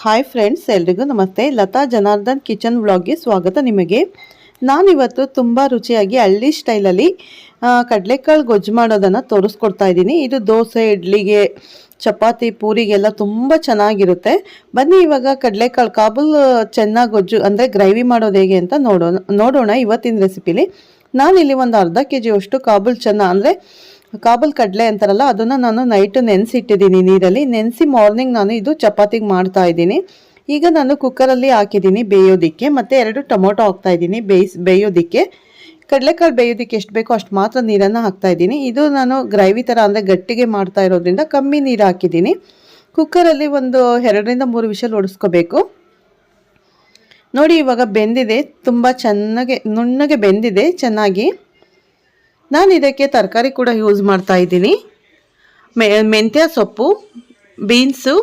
Hi friends ಎಲ್ರಿಗೂ ನಮಸ್ತೆ. Lata Janardhan kitchen ವ್ಲಾಗ್ಗೆ ಸ್ವಾಗತ ನಿಮಗೆ. ನಾನಿವತ್ತು ತುಂಬ ರುಚಿಯಾಗಿ ಹಳ್ಳಿ ಸ್ಟೈಲಲ್ಲಿ ಕಡಲೆಕಾಳು ಗೊಜ್ಜು ಮಾಡೋದನ್ನು ತೋರಿಸ್ಕೊಡ್ತಾ ಇದ್ದೀನಿ. ಇದು ದೋಸೆ, ಇಡ್ಲಿಗೆ, ಚಪಾತಿ, ಪೂರಿಗೆಲ್ಲ ತುಂಬ ಚೆನ್ನಾಗಿರುತ್ತೆ. ಬನ್ನಿ ಇವಾಗ ಕಡಲೆಕಾಳು ಕಾಬೂಲ್ ಚೆನ್ನಾಗಿ ಗೊಜ್ಜು, ಅಂದರೆ ಗ್ರೈವಿ ಮಾಡೋದು ಹೇಗೆ ಅಂತ ನೋಡೋಣ ನೋಡೋಣ ಇವತ್ತಿನ ರೆಸಿಪಿಲಿ. ನಾನಿಲ್ಲಿ ಒಂದು ಅರ್ಧ ಕೆ ಜಿಯಷ್ಟು ಕಾಬೂಲ್ ಚೆನ್ನ, ಅಂದರೆ ಕಾಬಲ್ ಕಡಲೆ ಅಂತಾರಲ್ಲ, ಅದನ್ನು ನಾನು ನೈಟ್ ನೆನೆಸಿಟ್ಟಿದ್ದೀನಿ ನೀರಲ್ಲಿ. ನೆನೆಸಿ ಮಾರ್ನಿಂಗ್ ನಾನು ಇದು ಚಪಾತಿಗೆ ಮಾಡ್ತಾ ಇದ್ದೀನಿ. ಈಗ ನಾನು ಕುಕ್ಕರಲ್ಲಿ ಹಾಕಿದ್ದೀನಿ ಬೇಯೋದಕ್ಕೆ, ಮತ್ತೆ ಎರಡು ಟೊಮೊಟೊ ಹಾಕ್ತಾ ಇದ್ದೀನಿ ಬೇಯಿಸ್ ಬೇಯೋದಕ್ಕೆ. ಕಡಲೆಕಾಳು ಬೇಯೋದಿಕ್ಕೆ ಎಷ್ಟು ಬೇಕೋ ಅಷ್ಟು ಮಾತ್ರ ನೀರನ್ನು ಹಾಕ್ತಾ ಇದ್ದೀನಿ. ಇದು ನಾನು ಗ್ರೈವಿ ಥರ ಅಂದರೆ ಗಟ್ಟಿಗೆ ಮಾಡ್ತಾ ಇರೋದ್ರಿಂದ ಕಮ್ಮಿ ನೀರು ಹಾಕಿದ್ದೀನಿ. ಕುಕ್ಕರಲ್ಲಿ ಒಂದು ಎರಡರಿಂದ ಮೂರು ವಿಷಲ್ ಒಡಿಸ್ಕೋಬೇಕು. ನೋಡಿ ಇವಾಗ ಬೆಂದಿದೆ, ತುಂಬ ಚೆನ್ನಾಗೆ, ನುಣ್ಣಗೆ ಬೆಂದಿದೆ, ಚೆನ್ನಾಗಿ. ನಾನು ಇದಕ್ಕೆ ತರಕಾರಿ ಕೂಡ ಯೂಸ್ ಮಾಡ್ತಾ ಇದ್ದೀನಿ. ಮೆ, ಮೆಂತ್ಯ ಸೊಪ್ಪು, ಬೀನ್ಸು,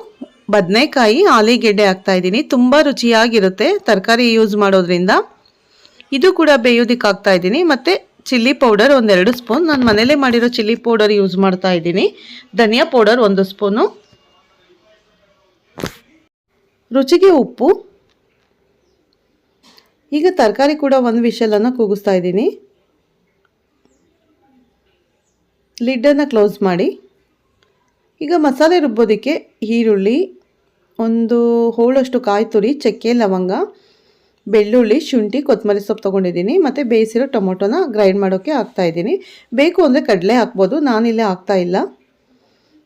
ಬದನೆಕಾಯಿ, ಆಲಿಗೆಡ್ಡೆ ಹಾಕ್ತಾ ಇದ್ದೀನಿ. ತುಂಬ ರುಚಿಯಾಗಿರುತ್ತೆ ತರಕಾರಿ ಯೂಸ್ ಮಾಡೋದ್ರಿಂದ. ಇದು ಕೂಡ ಬೇಯೋದಿಕ್ಕೆ ಹಾಕ್ತಾ ಇದ್ದೀನಿ. ಮತ್ತು ಚಿಲ್ಲಿ ಪೌಡರ್ ಒಂದೆರಡು ಸ್ಪೂನ್. ನಾನು ಮನೇಲೇ ಮಾಡಿರೋ ಚಿಲ್ಲಿ ಪೌಡರ್ ಯೂಸ್ ಮಾಡ್ತಾ ಇದ್ದೀನಿ. ಧನಿಯಾ ಪೌಡರ್ ಒಂದು ಸ್ಪೂನು. ರುಚಿಗೆ ಉಪ್ಪು. ಈಗ ತರಕಾರಿ ಕೂಡ ಒಂದು ವಿಷಲನ್ನು ಕೂಗಿಸ್ತಾ ಇದ್ದೀನಿ. ಲಿಡ್ಡನ್ನು ಕ್ಲೋಸ್ ಮಾಡಿ. ಈಗ ಮಸಾಲೆ ರುಬ್ಬೋದಕ್ಕೆ ಈರುಳ್ಳಿ, ಒಂದು ಹೋಳಷ್ಟು ಕಾಯಿ ತುರಿ, ಚಕ್ಕೆ, ಲವಂಗ, ಬೆಳ್ಳುಳ್ಳಿ, ಶುಂಠಿ, ಕೊತ್ತಂಬರಿ ಸೊಪ್ಪು ತೊಗೊಂಡಿದ್ದೀನಿ. ಮತ್ತು ಬೇಯಿಸಿರೋ ಟೊಮೊಟೊನ ಗ್ರೈಂಡ್ ಮಾಡೋಕ್ಕೆ ಹಾಕ್ತಾಯಿದ್ದೀನಿ ಬೇಕು ಅಂದರೆ ಕಡಲೆ ಹಾಕ್ಬೋದು, ನಾನಿಲ್ಲೇ ಹಾಕ್ತಾ ಇಲ್ಲ.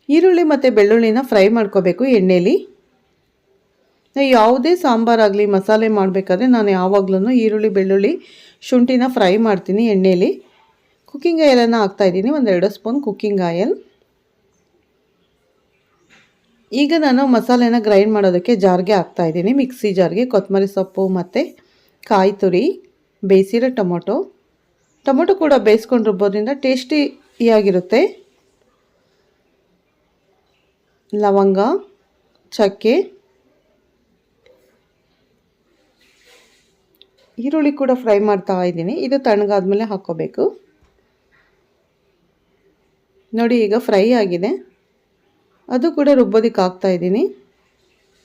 ಈರುಳ್ಳಿ ಮತ್ತು ಬೆಳ್ಳುಳ್ಳಿನ ಫ್ರೈ ಮಾಡ್ಕೋಬೇಕು ಎಣ್ಣೆಲಿ. ಯಾವುದೇ ಸಾಂಬಾರಾಗಲಿ ಮಸಾಲೆ ಮಾಡಬೇಕಾದ್ರೆ ನಾನು ಯಾವಾಗಲೂ ಈರುಳ್ಳಿ, ಬೆಳ್ಳುಳ್ಳಿ, ಶುಂಠಿನ ಫ್ರೈ ಮಾಡ್ತೀನಿ ಎಣ್ಣೆಲಿ. ಕುಕ್ಕಿಂಗ್ ಆಯಲನ್ನು ಹಾಕ್ತಾಯಿದ್ದೀನಿ ಒಂದೆರಡು ಸ್ಪೂನ್ ಕುಕ್ಕಿಂಗ್ ಆಯಲ್. ಈಗ ನಾನು ಮಸಾಲೆನ ಗ್ರೈಂಡ್ ಮಾಡೋದಕ್ಕೆ ಜಾರ್ಗೆ ಹಾಕ್ತಾಯಿದ್ದೀನಿ ಮಿಕ್ಸಿ ಜಾರ್ಗೆ ಕೊತ್ತಂಬರಿ ಸೊಪ್ಪು ಮತ್ತು ಕಾಯಿ ತುರಿ, ಬೇಯಿಸಿರೋ ಟೊಮೊಟೊ. ಟೊಮೊಟೊ ಕೂಡ ಬೇಯಿಸ್ಕೊಂಡು ರುಬ್ಬೋದ್ರಿಂದ ಟೇಸ್ಟಿಯಾಗಿರುತ್ತೆ ಲವಂಗ, ಚಕ್ಕೆ. ಈರುಳ್ಳಿ ಕೂಡ ಫ್ರೈ ಮಾಡ್ತಾ ಇದ್ದೀನಿ. ಇದು ತಣ್ಣಗಾದ್ಮೇಲೆ ಹಾಕ್ಕೋಬೇಕು. ನೋಡಿ ಈಗ ಫ್ರೈ ಆಗಿದೆ. ಅದು ಕೂಡ ರುಬ್ಬೋದಕ್ಕೆ ಹಾಕ್ತಾ ಇದ್ದೀನಿ.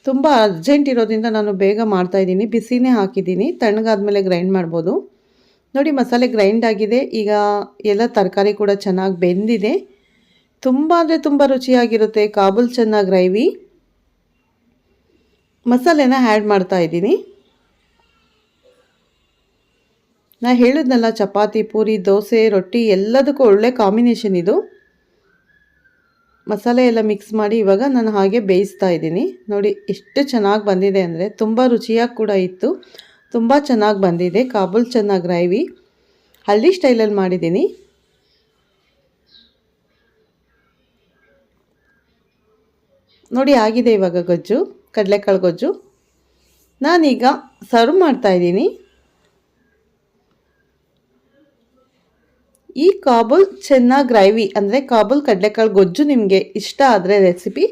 ತುಂಬ ಅರ್ಜೆಂಟ್ ಇರೋದ್ರಿಂದ ನಾನು ಬೇಗ ಮಾಡ್ತಾಯಿದ್ದೀನಿ ಬಿಸಿನೇ ಹಾಕಿದ್ದೀನಿ. ತಣ್ಣಗಾದ್ಮೇಲೆ ಗ್ರೈಂಡ್ ಮಾಡ್ಬೋದು. ನೋಡಿ ಮಸಾಲೆ ಗ್ರೈಂಡ್ ಆಗಿದೆ. ಈಗ ಎಲ್ಲ ತರಕಾರಿ ಕೂಡ ಚೆನ್ನಾಗಿ ಬೆಂದಿದೆ. ತುಂಬ ಅಂದರೆ ತುಂಬ ರುಚಿಯಾಗಿರುತ್ತೆ. ಕಾಬೂಲ್ ಚೆನ್ನಾಗಿ ಗ್ರೈವಿ. ಮಸಾಲೆನ ಆ್ಯಡ್ ಮಾಡ್ತಾ ಇದ್ದೀನಿ. ನಾನು ಹೇಳಿದ್ನಲ್ಲ, ಚಪಾತಿ, ಪೂರಿ, ದೋಸೆ, ರೊಟ್ಟಿ ಎಲ್ಲದಕ್ಕೂ ಒಳ್ಳೆ ಕಾಂಬಿನೇಷನ್ ಇದು. ಮಸಾಲೆ ಎಲ್ಲ ಮಿಕ್ಸ್ ಮಾಡಿ ಇವಾಗ ನಾನು ಹಾಗೆ ಬೇಯಿಸ್ತಾ ಇದ್ದೀನಿ. ನೋಡಿ ಎಷ್ಟು ಚೆನ್ನಾಗಿ ಬಂದಿದೆ ಅಂದರೆ ತುಂಬ ರುಚಿಯಾಗಿ ಕೂಡ ಇತ್ತು. ತುಂಬ ಚೆನ್ನಾಗಿ ಬಂದಿದೆ. ಕಾಬೂಲ್ ಚೆನ್ನಾಗಿ ಗ್ರೈವಿ. ಹಳ್ಳಿ ಸ್ಟೈಲಲ್ಲಿ ಮಾಡಿದ್ದೀನಿ. ನೋಡಿ ಆಗಿದೆ ಇವಾಗ ಗೊಜ್ಜು, ಕಡಲೆಕಾಳು ಗೊಜ್ಜು. ನಾನೀಗ ಸರ್ವ್ ಮಾಡ್ತಾಯಿದ್ದೀನಿ ಈ ಕಾಬೂಲ್ ಚೆನ್ನಾಗಿ ಗ್ರೈವಿ, ಅಂದರೆ ಕಾಬುಲ್ ಕಡಲೆಕಾಳು ಗೊಜ್ಜು ನಿಮಗೆ ಇಷ್ಟ ಆದರೆ ರೆಸಿಪಿ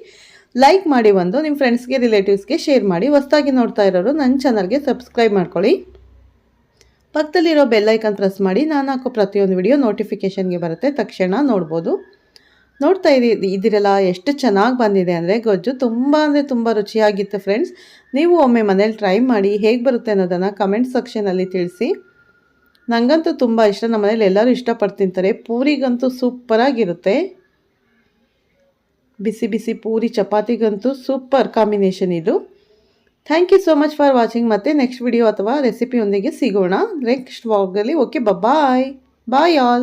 ಲೈಕ್ ಮಾಡಿ ಒಂದು ನಿಮ್ಮ ಫ್ರೆಂಡ್ಸ್ಗೆ ರಿಲೇಟಿವ್ಸ್ಗೆ ಶೇರ್ ಮಾಡಿ. ಹೊಸ್ದಾಗಿ ನೋಡ್ತಾ ಇರೋರು ನನ್ನ ಚಾನಲ್ಗೆ ಸಬ್ಸ್ಕ್ರೈಬ್ ಮಾಡ್ಕೊಳ್ಳಿ. ಪಕ್ಕದಲ್ಲಿರೋ ಬೆಲ್ಲೈಕನ್ ಪ್ರೆಸ್ ಮಾಡಿ, ನಾನು ಹಾಕೋ ಪ್ರತಿಯೊಂದು ವಿಡಿಯೋ ನೋಟಿಫಿಕೇಷನ್ಗೆ ಬರುತ್ತೆ. ತಕ್ಷಣ ನೋಡ್ಬೋದು. ನೋಡ್ತಾ ಇದ್ದೀ ಇದಿರಲ್ಲ, ಎಷ್ಟು ಚೆನ್ನಾಗಿ ಬಂದಿದೆ ಅಂದರೆ ಗೊಜ್ಜು ತುಂಬ ಅಂದರೆ ತುಂಬ ರುಚಿಯಾಗಿತ್ತು ಫ್ರೆಂಡ್ಸ್ ನೀವು ಒಮ್ಮೆ ಮನೇಲಿ ಟ್ರೈ ಮಾಡಿ, ಹೇಗೆ ಬರುತ್ತೆ ಅನ್ನೋದನ್ನು ಕಮೆಂಟ್ ಸೆಕ್ಷನಲ್ಲಿ ತಿಳಿಸಿ. ನನಗಂತೂ ತುಂಬ ಇಷ್ಟ. ನಮ್ಮ ಮನೇಲಿ ಎಲ್ಲರೂ ಇಷ್ಟಪಟ್ಟು ತಿಂತಾರೆ. ಪೂರಿಗಂತೂ ಸೂಪರಾಗಿರುತ್ತೆ. ಬಿಸಿ ಬಿಸಿ ಪೂರಿ, ಚಪಾತಿಗಂತೂ ಸೂಪರ್ ಕಾಂಬಿನೇಷನ್ ಇದು. Thank you so much for watching. ಮತ್ತೆ ನೆಕ್ಸ್ಟ್ ವಿಡಿಯೋ ಅಥವಾ ರೆಸಿಪಿಯೊಂದಿಗೆ ಸಿಗೋಣ. ನೆಕ್ಸ್ಟ್ ವಾಗಲ್ಲಿ ಓಕೆ ಬಾಯ್. Bye all.